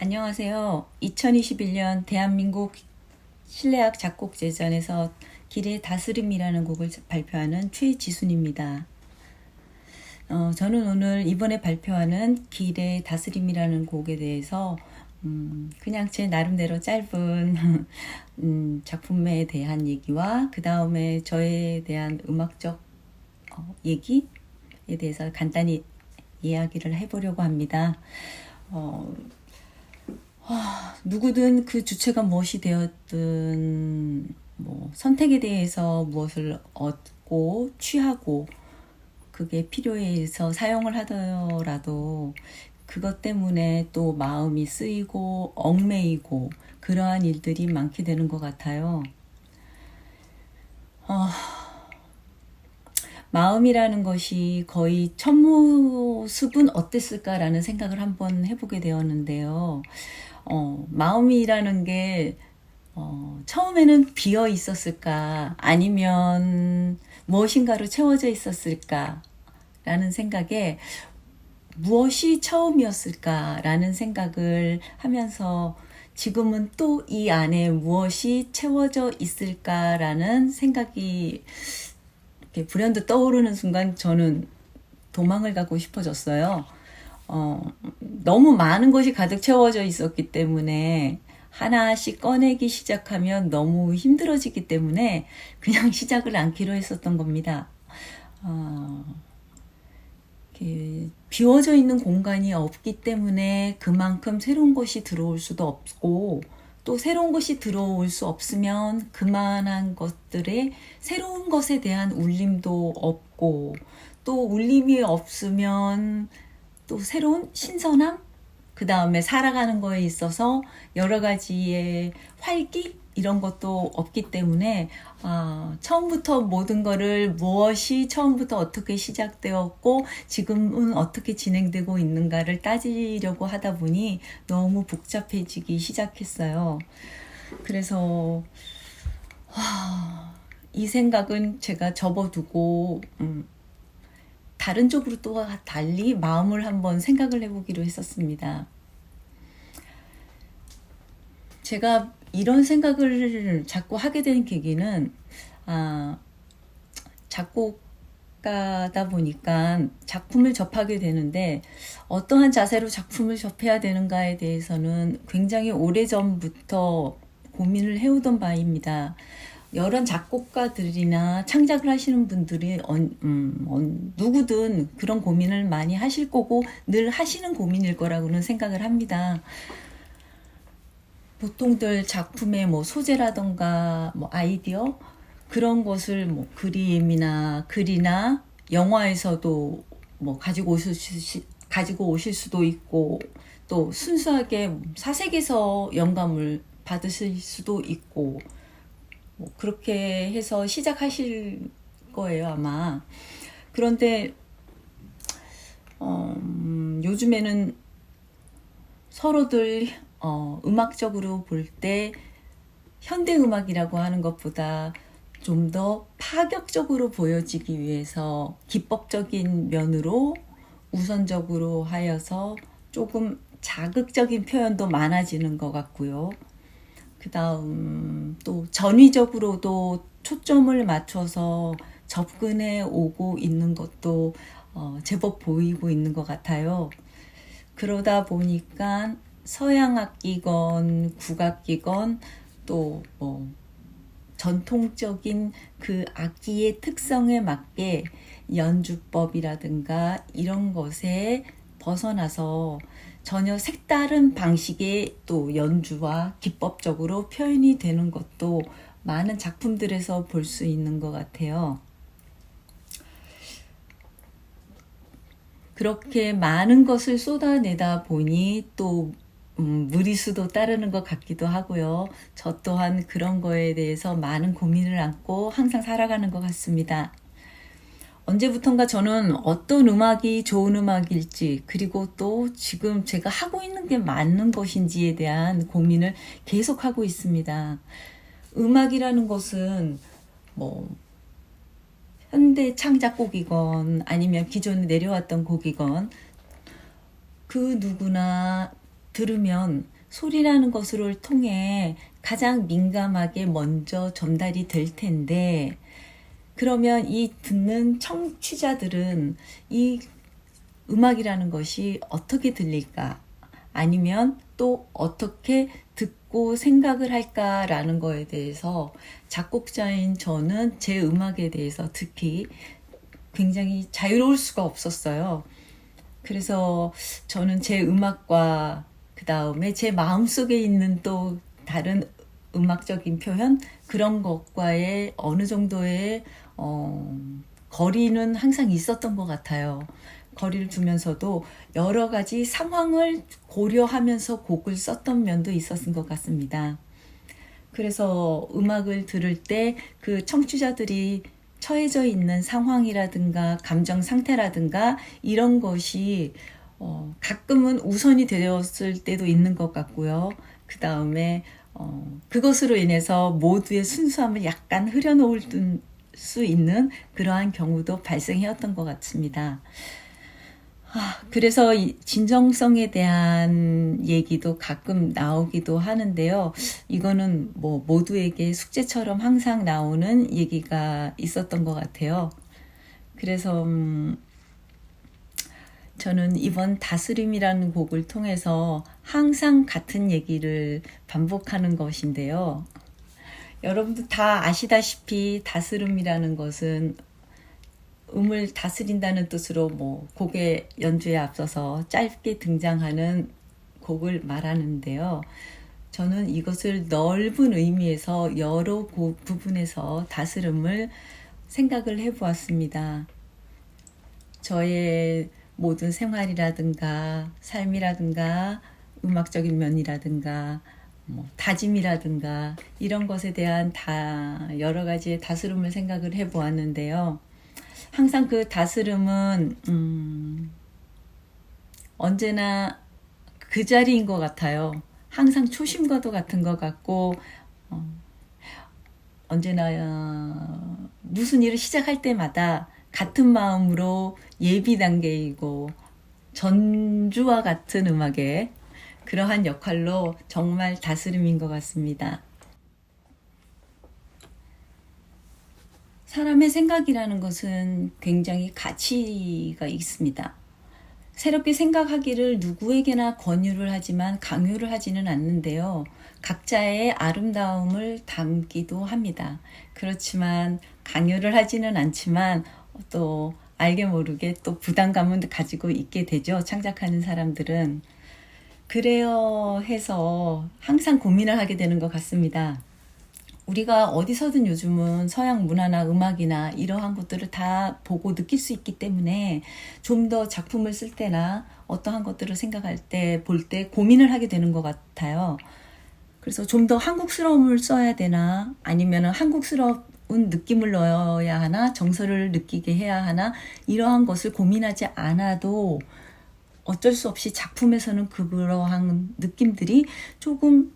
안녕하세요. 2021년 대한민국 실내악 작곡제전에서 길의 다스림이라는 곡을 발표하는 최지순입니다. 어, 저는 오늘 이번에 발표하는 길의 다스림이라는 곡에 대해서 음, 그냥 제 나름대로 짧은 음, 작품에 대한 얘기와 그 다음에 저에 대한 음악적 어, 얘기에 대해서 간단히 이야기를 해보려고 합니다. 어, 아, 누구든 그 주체가 무엇이 되었든 뭐 선택에 대해서 무엇을 얻고 취하고 그게 필요에 의해서 사용을 하더라도 그것 때문에 또 마음이 쓰이고 얽매이고 그러한 일들이 많게 되는 것 같아요. 어, 마음이라는 것이 거의 첫 모습은 어땠을까라는 생각을 한번 해보게 되었는데요. 어, 마음이라는 게 어, 처음에는 비어 있었을까 아니면 무엇인가로 채워져 있었을까 라는 생각에 무엇이 처음이었을까 라는 생각을 하면서 지금은 또 이 안에 무엇이 채워져 있을까라는 생각이 이렇게 불현듯 떠오르는 순간 저는 도망을 가고 싶어졌어요. 어, 너무 많은 것이 가득 채워져 있었기 때문에 하나씩 꺼내기 시작하면 너무 힘들어지기 때문에 그냥 시작을 않기로 했었던 겁니다. 어, 비워져 있는 공간이 없기 때문에 그만큼 새로운 것이 들어올 수도 없고 또 새로운 것이 들어올 수 없으면 그만한 것들의 새로운 것에 대한 울림도 없고 또 울림이 없으면 또 새로운 신선함 그 다음에 살아가는 거에 있어서 여러 가지의 활기 이런 것도 없기 때문에 아, 처음부터 모든 거를 무엇이 처음부터 어떻게 시작되었고 지금은 어떻게 진행되고 있는가를 따지려고 하다 보니 너무 복잡해지기 시작했어요. 그래서 와, 이 생각은 제가 접어두고 음, 다른 쪽으로 또 달리 마음을 한번 생각을 해보기로 했었습니다. 제가 이런 생각을 자꾸 하게 된 계기는 아, 작곡가다 보니까 작품을 접하게 되는데 어떠한 자세로 작품을 접해야 되는가에 대해서는 굉장히 오래전부터 고민을 해오던 바입니다. 여러 작곡가들이나 창작을 하시는 분들이 어, 음, 어, 누구든 그런 고민을 많이 하실 거고 늘 하시는 고민일 거라고는 생각을 합니다. 보통들 작품의 뭐 소재라던가 뭐 아이디어 그런 것을 뭐 그림이나 글이나 영화에서도 뭐 가지고 오실 수, 가지고 오실 수도 있고 또 순수하게 사색에서 영감을 받으실 수도 있고 뭐 그렇게 해서 시작하실 거예요 아마 그런데 어, 음, 요즘에는 서로들 어, 음악적으로 볼 때 현대 음악이라고 하는 것보다 좀 더 파격적으로 보여지기 위해서 기법적인 면으로 우선적으로 하여서 조금 자극적인 표현도 많아지는 것 같고요. 그 다음 또 전위적으로도 초점을 맞춰서 접근해 오고 있는 것도 어, 제법 보이고 있는 것 같아요. 그러다 보니까 서양악기건 국악기건 또 뭐 전통적인 그 악기의 특성에 맞게 연주법이라든가 이런 것에 벗어나서 전혀 색다른 방식의 또 연주와 기법적으로 표현이 되는 것도 많은 작품들에서 볼 수 있는 것 같아요. 그렇게 많은 것을 쏟아내다 보니 또 음, 무리수도 따르는 것 같기도 하고요. 저 또한 그런 거에 대해서 많은 고민을 안고 항상 살아가는 것 같습니다. 언제부턴가 저는 어떤 음악이 좋은 음악일지, 그리고 또 지금 제가 하고 있는 게 맞는 것인지에 대한 고민을 계속 하고 있습니다. 음악이라는 것은 뭐, 현대 창작곡이건 아니면 기존에 내려왔던 곡이건 그 누구나 들으면 소리라는 것을 통해 가장 민감하게 먼저 전달이 될 텐데 그러면 이 듣는 청취자들은 이 음악이라는 것이 어떻게 들릴까? 아니면 또 어떻게 듣고 생각을 할까라는 거에 대해서 작곡자인 저는 제 음악에 대해서 특히 굉장히 자유로울 수가 없었어요. 그래서 저는 제 음악과 그 다음에 제 마음속에 있는 또 다른 음악적인 표현 그런 것과의 어느 정도의 어, 거리는 항상 있었던 것 같아요. 거리를 두면서도 여러 가지 상황을 고려하면서 곡을 썼던 면도 있었은 것 같습니다. 그래서 음악을 들을 때 그 청취자들이 처해져 있는 상황이라든가 감정 상태라든가 이런 것이 어, 가끔은 우선이 되었을 때도 있는 것 같고요. 그 다음에 어, 그것으로 인해서 모두의 순수함을 약간 흐려놓을 수 있는 그러한 경우도 발생해왔던 것 같습니다. 아, 그래서 이 진정성에 대한 얘기도 가끔 나오기도 하는데요. 이거는 뭐 모두에게 숙제처럼 항상 나오는 얘기가 있었던 것 같아요. 그래서 음, 저는 이번 다스림이라는 곡을 통해서 항상 같은 얘기를 반복하는 것인데요. 여러분도 다 아시다시피 다스림이라는 것은 음을 다스린다는 뜻으로 뭐 곡의 연주에 앞서서 짧게 등장하는 곡을 말하는데요. 저는 이것을 넓은 의미에서 여러 부분에서 다스림을 생각을 해 보았습니다. 저의 모든 생활이라든가 삶이라든가 음악적인 면이라든가 뭐 다짐이라든가 이런 것에 대한 다 여러 가지의 다스림을 생각을 해 보았는데요. 항상 그 다스림은 음, 언제나 그 자리인 것 같아요. 항상 초심과도 같은 것 같고 어, 언제나 어, 무슨 일을 시작할 때마다 같은 마음으로 예비 단계이고 전주와 같은 음악의 그러한 역할로 정말 다스림인 것 같습니다. 사람의 생각이라는 것은 굉장히 가치가 있습니다. 새롭게 생각하기를 누구에게나 권유를 하지만 강요를 하지는 않는데요. 각자의 아름다움을 담기도 합니다. 그렇지만 강요를 하지는 않지만 또 알게 모르게 또 부담감은 가지고 있게 되죠. 창작하는 사람들은. 그래요 해서 항상 고민을 하게 되는 것 같습니다. 우리가 어디서든 요즘은 서양 문화나 음악이나 이러한 것들을 다 보고 느낄 수 있기 때문에 좀 더 작품을 쓸 때나 어떠한 것들을 생각할 때, 볼 때 고민을 하게 되는 것 같아요. 그래서 좀 더 한국스러움을 써야 되나, 아니면 한국스러운 느낌을 넣어야 하나, 정서를 느끼게 해야 하나, 이러한 것을 고민하지 않아도 어쩔 수 없이 작품에서는 그러한 느낌들이 조금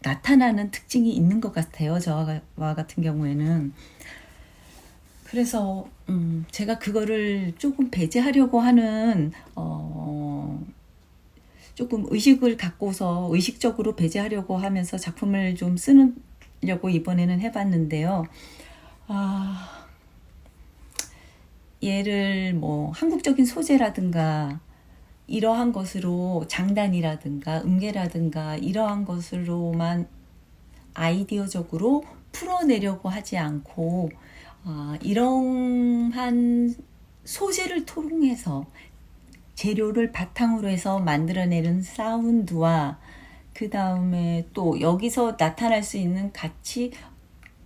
나타나는 특징이 있는 것 같아요. 저와 같은 경우에는. 그래서 음, 제가 그거를 조금 배제하려고 하는 어, 조금 의식을 갖고서 의식적으로 배제하려고 하면서 작품을 좀 쓰려고 이번에는 해봤는데요. 아, 얘를 뭐 한국적인 소재라든가 이러한 것으로 장단이라든가 음계라든가 이러한 것으로만 아이디어적으로 풀어내려고 하지 않고 어, 이러한 소재를 통해서 재료를 바탕으로 해서 만들어내는 사운드와 그 다음에 또 여기서 나타날 수 있는 가치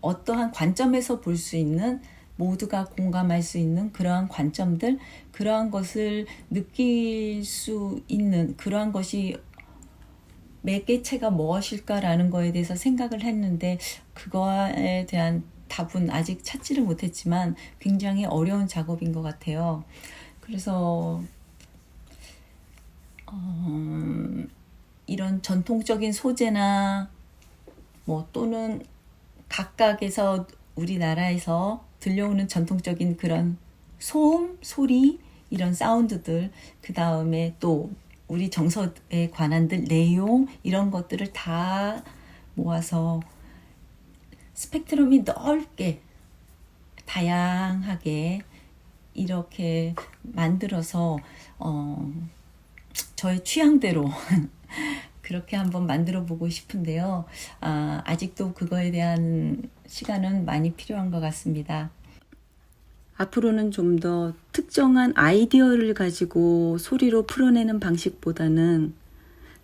어떠한 관점에서 볼 수 있는 모두가 공감할 수 있는 그러한 관점들, 그러한 것을 느낄 수 있는 그러한 것이 매개체가 무엇일까라는 거에 대해서 생각을 했는데 그거에 대한 답은 아직 찾지를 못했지만 굉장히 어려운 작업인 것 같아요. 그래서 어, 이런 전통적인 소재나 뭐 또는 각각에서 우리나라에서 들려오는 전통적인 그런 소음, 소리, 이런 사운드들, 그 다음에 또 우리 정서에 관한들 내용 이런 것들을 다 모아서 스펙트럼이 넓게 다양하게 이렇게 만들어서 어, 저의 취향대로 그렇게 한번 만들어 보고 싶은데요. 아, 아직도 그거에 대한 시간은 많이 필요한 것 같습니다. 앞으로는 좀 더 특정한 아이디어를 가지고 소리로 풀어내는 방식보다는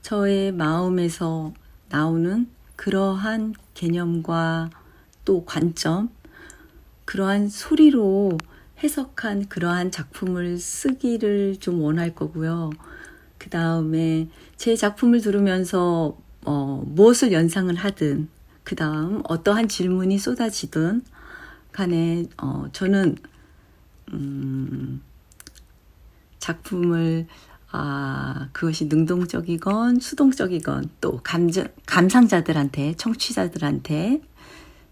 저의 마음에서 나오는 그러한 개념과 또 관점, 그러한 소리로 해석한 그러한 작품을 쓰기를 좀 원할 거고요. 그 다음에 제 작품을 들으면서 어, 무엇을 연상을 하든, 그 다음 어떠한 질문이 쏟아지든 간에 어, 저는 음, 작품을 아, 그것이 능동적이건 수동적이건 또 감정, 감상자들한테, 청취자들한테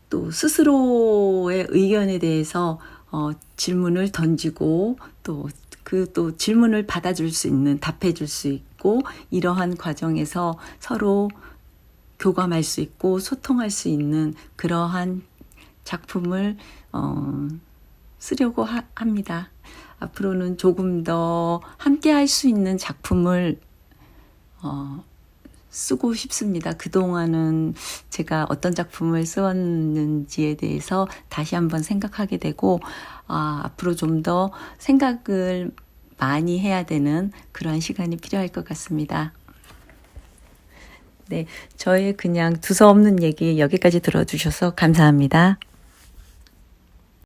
또 스스로의 의견에 대해서 어, 질문을 던지고 또 그 또 질문을 받아줄 수 있는 답해줄 수 있고 이러한 과정에서 서로 교감할 수 있고 소통할 수 있는 그러한 작품을 어, 쓰려고 하, 합니다. 앞으로는 조금 더 함께 할 수 있는 작품을 어, 쓰고 싶습니다. 그동안은 제가 어떤 작품을 쓰었는지에 대해서 다시 한번 생각하게 되고, 아, 앞으로 좀 더 생각을 많이 해야 되는 그러한 시간이 필요할 것 같습니다. 네, 저의 그냥 두서없는 얘기 여기까지 들어주셔서 감사합니다.